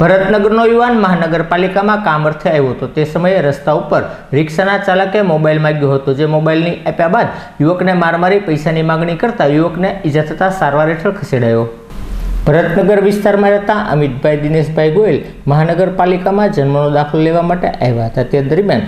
ભરતનગરનો યુવાન મહાનગરપાલિકામાં કામ અર્થે આવ્યો હતો. તે સમયે રસ્તા ઉપર રિક્ષાના ચાલકે મોબાઈલ માંગ્યો હતો. જે મોબાઈલની આપ્યા બાદ યુવકને માર મારી પૈસાની માગણી કરતા યુવકને ઈજા થતાં સારવાર હેઠળ ખસેડાયો. ભરતનગર વિસ્તારમાં રહેતા અમિતભાઈ, દિનેશભાઈ ગોયલ મહાનગરપાલિકામાં જન્મનો દાખલો લેવા માટે આવ્યા હતા. તે દરમિયાન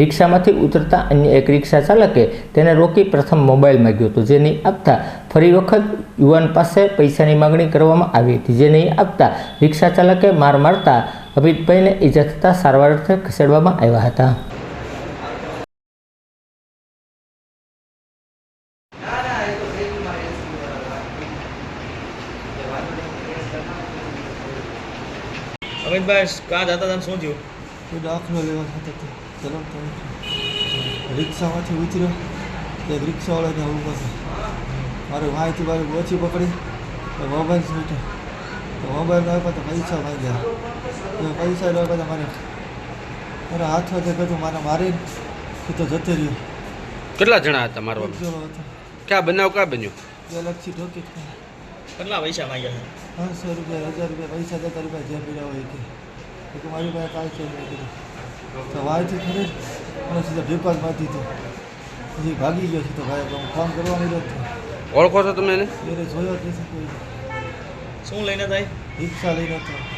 રિક્ષામાંથી ઉતરતા અન્ય એક રિક્ષા ચાલકે તેને રોકી પ્રથમ મોબાઈલ માંગ્યો હતો જે નહીં આપતા ફરી વખત યુવાન પાસે પૈસાની માંગણી કરવામાં આવી હતી જે નહીં આપતા રિક્ષા ચાલકે માર મારતા અભિતભાઈને ઈજા થતાં સારવાર અર્થે ખસેડવામાં આવ્યા હતા. અમિતભાઈ કાં જતા હતા શું થયું? એ દાખલો લેવા થતો હતો. ચલાવતો હતો રિક્ષામાંથી ઉતર્યો એક રિક્ષાવાળાને ઊભો છે મારે માહિતી મારી ઓછી પકડી તો મોબાઈલ છૂટ્યો તો મોબાઈલ ન આપ્યો તો પૈસા માંગ્યા તો પૈસા ન આપ્યા તો મારે મારા હાથમાંથી બધું મારે મારીને એ તો જતો રહ્યો કેટલા જણા હતા મારવા એક જણો હતો ક્યાં બનાવ ક્યાં બન્યો બે લક્ષી ઠોકી જ ખાય. કેટલા પૈસા માંગ્યા છે પાંચસો રૂપિયા હજાર રૂપિયા પૈસા જતા રૂપિયા જે પીડ્યા હોય કે એ કે મારી પાસે કાંઈ છે નહીં કીધું તો વાયથી ખરી. અને સીધા ભેપાલ મારી દીધું પછી ભાગી ગયો છે તો ભાઈ હું ફોન કરવા મળ્યો ઓળખો છો તમે એને? એને જોયો જ નથી કોઈ. શું લઈને થાય? રિક્ષા લઈને હતો